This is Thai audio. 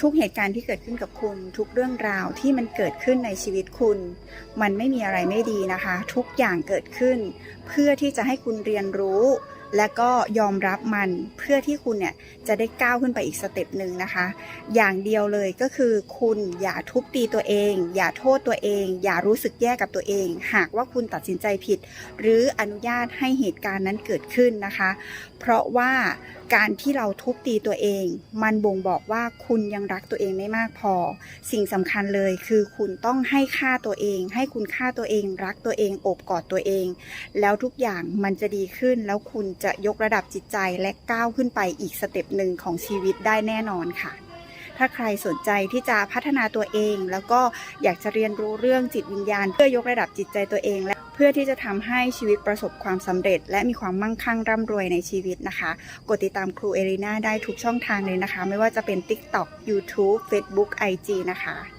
ทุกเหตุการณ์ที่เกิดขึ้นกับคุณ ทุกเรื่องราวที่มันเกิดขึ้นในชีวิตคุณ มันไม่มีอะไรไม่ดีนะคะ ทุกอย่างเกิดขึ้น เพื่อที่จะให้คุณเรียนรู้ และก็ยอมรับมันเพื่อที่คุณเนี่ยจะได้ก้าวขึ้นไปอีกสเต็ปหนึ่งนะคะ อย่างเดียวเลยก็คือ คุณอย่าทุบตีตัวเอง อย่าโทษตัวเอง อย่ารู้สึกแย่กับตัวเอง หากว่าคุณตัดสินใจผิด หรืออนุญาตให้เหตุการณ์นั้นเกิดขึ้นนะคะ เพราะว่า การที่เราทุบตีตัวเอง มันบ่งบอกว่าคุณยังรักตัวเองไม่มากพอ สิ่งสำคัญเลยคือคุณต้องให้ค่าตัวเอง ให้คุณค่าตัวเอง รักตัวเองโอบกอดตัวเอง แล้วทุกอย่างมันจะดีขึ้น แล้วคุณจะยกระดับจิตใจและก้าวขึ้นไปอีกสเต็ปหนึ่งของชีวิตได้แน่นอนค่ะถ้าใครสนใจที่จะพัฒนาตัวเอง แล้วก็อยากจะเรียนรู้เรื่องจิตวิญญาณ เพื่อยกระดับจิตใจตัวเองและ พื่อที่จะทำให้ชีวิตประสบความสำเร็จ และมีความมั่งคั่งร่ำรวยในชีวิตนะคะ กดติดตามครูเอริน่าได้ทุกช่องทางเลยนะคะ ไม่ว่าจะเป็น TikTok YouTube Facebook IG นะคะ